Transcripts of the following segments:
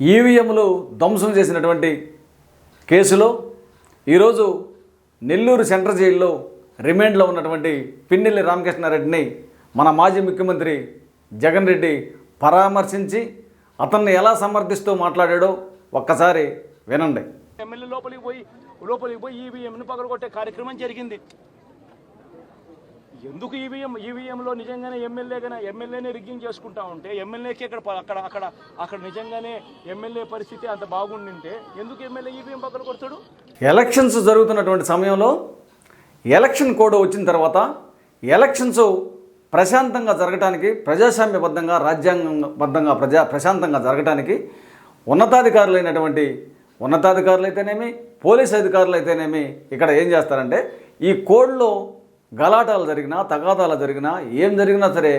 ఈవీఎంలు ధ్వంసం చేసినటువంటి కేసులో ఈరోజు నెల్లూరు సెంట్రల్ జైల్లో రిమాండ్లో ఉన్నటువంటి పిన్నెల్లి రామకృష్ణారెడ్డిని మన మాజీ ముఖ్యమంత్రి జగన్ రెడ్డి పరామర్శించి అతన్ని ఎలా సమర్థిస్తూ మాట్లాడాడో ఒక్కసారి వినండి. ఎమ్మెల్యే లోపలికి పోయి లోపలికి పోయి ఈవీఎంను పగలగొట్టే కార్యక్రమం జరిగింది. ఎందుకు ఈవీఎం ఈవీఎంలో నిజంగానే ఎమ్మెల్యేగానే ఎమ్మెల్యేనే రిగ్గింగ్ చేసుకుంటా ఉంటే ఎమ్మెల్యేకి అక్కడ అక్కడ అక్కడ అక్కడ నిజంగానే ఎమ్మెల్యే పరిస్థితి అంత బాగుండింటే ఎందుకు ఎమ్మెల్యే ఈవీఎం పక్కన కొడతాడు? ఎలక్షన్స్ జరుగుతున్నటువంటి సమయంలో ఎలక్షన్ కోడ్ వచ్చిన తర్వాత ఎలక్షన్స్ ప్రశాంతంగా జరగటానికి ప్రజాస్వామ్యబద్ధంగా రాజ్యాంగబద్ధంగా ప్రజా ప్రశాంతంగా జరగటానికి ఉన్నతాధికారులైనటువంటి ఉన్నతాధికారులు అయితేనేమి పోలీస్ అధికారులు అయితేనేమి ఇక్కడ ఏం చేస్తారంటే ఈ కోడ్లో గలాటాలు జరిగినా తగాదాలు జరిగినా ఏం జరిగినా సరే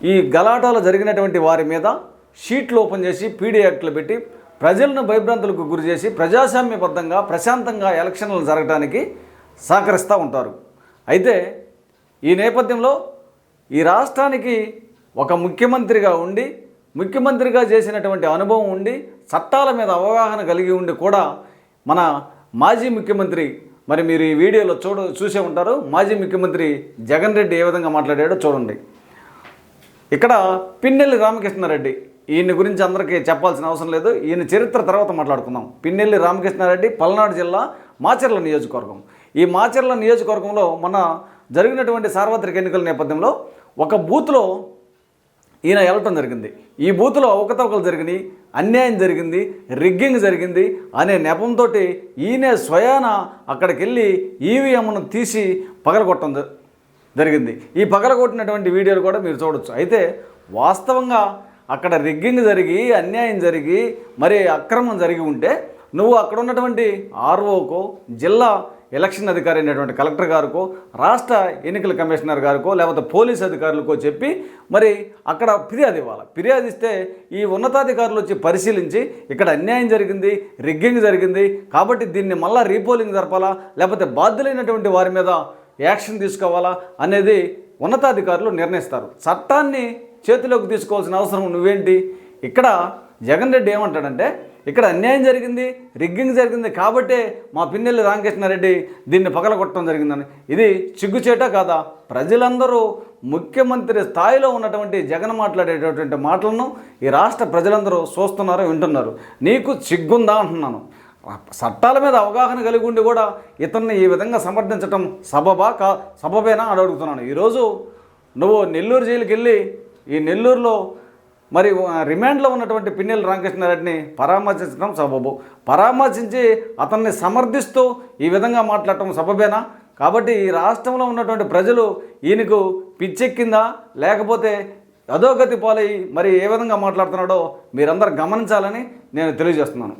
ఈ గలాటాలు జరిగినటువంటి వారి మీద షీట్లు ఓపెన్ చేసి పీడీ యాక్ట్లు పెట్టి ప్రజలను భయభ్రాంతులకు గురి చేసి ప్రజాస్వామ్యబద్ధంగా ప్రశాంతంగా ఎలక్షన్లు జరగడానికి సహకరిస్తూ ఉంటారు. అయితే ఈ నేపథ్యంలో ఈ రాష్ట్రానికి ఒక ముఖ్యమంత్రిగా ఉండి ముఖ్యమంత్రిగా చేసినటువంటి అనుభవం ఉండి చట్టాల మీద అవగాహన కలిగి ఉండి కూడా మన మాజీ ముఖ్యమంత్రి మరి మీరు ఈ వీడియోలో చూడ చూసే ఉంటారు. మాజీ ముఖ్యమంత్రి జగన్ రెడ్డి ఏ విధంగా మాట్లాడాడో చూడండి. ఇక్కడ పిన్నెల్లి రామకృష్ణారెడ్డి ఈయన గురించి అందరికీ చెప్పాల్సిన అవసరం లేదు. ఈయన చరిత్ర తర్వాత మాట్లాడుకుందాం. పిన్నెల్లి రామకృష్ణారెడ్డి పల్నాడు జిల్లా మాచర్ల నియోజకవర్గం. ఈ మాచర్ల నియోజకవర్గంలో మన జరిగినటువంటి సార్వత్రిక ఎన్నికల నేపథ్యంలో ఒక బూత్లో ఈయన వెళ్ళటం జరిగింది. ఈ బూత్లో అవకతవకలు జరిగినాయి అన్యాయం జరిగింది రిగ్గింగ్ జరిగింది అనే నెపంతో ఈయనే స్వయాన అక్కడికి వెళ్ళి ఈవీఎంను తీసి పగలగొట్టడం జరిగింది. ఈ పగలగొట్టినటువంటి వీడియోలు కూడా మీరు చూడొచ్చు. అయితే వాస్తవంగా అక్కడ రిగ్గింగ్ జరిగి అన్యాయం జరిగి మరి అక్రమం జరిగి ఉంటే నువ్వు అక్కడ ఉన్నటువంటి ఆర్ఓకో జిల్లా ఎలక్షన్ అధికారి అయినటువంటి కలెక్టర్ గారికో రాష్ట్ర ఎన్నికల కమిషనర్ గారికో లేకపోతే పోలీస్ అధికారులకో చెప్పి మరి అక్కడ ఫిర్యాదు ఇవ్వాలి? ఫిర్యాదు ఇస్తే ఈ ఉన్నతాధికారులు వచ్చి పరిశీలించి ఇక్కడ అన్యాయం జరిగింది రిగ్గింగ్ జరిగింది కాబట్టి దీన్ని మళ్ళా రీపోలింగ్ జరపాలా? లేకపోతే బాధ్యులైనటువంటి వారి మీద యాక్షన్ తీసుకోవాలా? అనేది ఉన్నతాధికారులు నిర్ణయిస్తారు. చట్టాన్ని చేతిలోకి తీసుకోవాల్సిన అవసరం నువ్వేంటి? ఇక్కడ జగన్ రెడ్డి ఏమంటాడంటే ఇక్కడ అన్యాయం జరిగింది రిగ్గింగ్ జరిగింది కాబట్టే మా పిన్నెల్లి రామకృష్ణారెడ్డి దీన్ని పగలగొట్టడం జరిగిందని. ఇది చిగ్గుచేట కాదా? ప్రజలందరూ ముఖ్యమంత్రి స్థాయిలో ఉన్నటువంటి జగన్ మాట్లాడేటటువంటి మాటలను ఈ రాష్ట్ర ప్రజలందరూ చూస్తున్నారు వింటున్నారు. నీకు చిగ్గుందా అంటున్నాను. చట్టాల మీద అవగాహన కలిగి ఉండి కూడా ఇతన్ని ఈ విధంగా సమర్థించటం సబబా కా సబబేనా అని అడుగుతున్నాను. ఈరోజు నువ్వు నెల్లూరు జైలుకి వెళ్ళి ఈ నెల్లూరులో మరి రిమాండ్లో ఉన్నటువంటి పిన్నెల రామకృష్ణారెడ్డిని పరామర్శించడం సబబు. పరామర్శించి అతన్ని సమర్థిస్తూ ఈ విధంగా మాట్లాడటం సబబేనా? కాబట్టి ఈ రాష్ట్రంలో ఉన్నటువంటి ప్రజలు ఈయనకు పిచ్చెక్కిందా? లేకపోతే అధోగతి పాలై మరి ఏ విధంగా మాట్లాడుతున్నాడో మీరందరూ గమనించాలని నేను తెలియజేస్తున్నాను.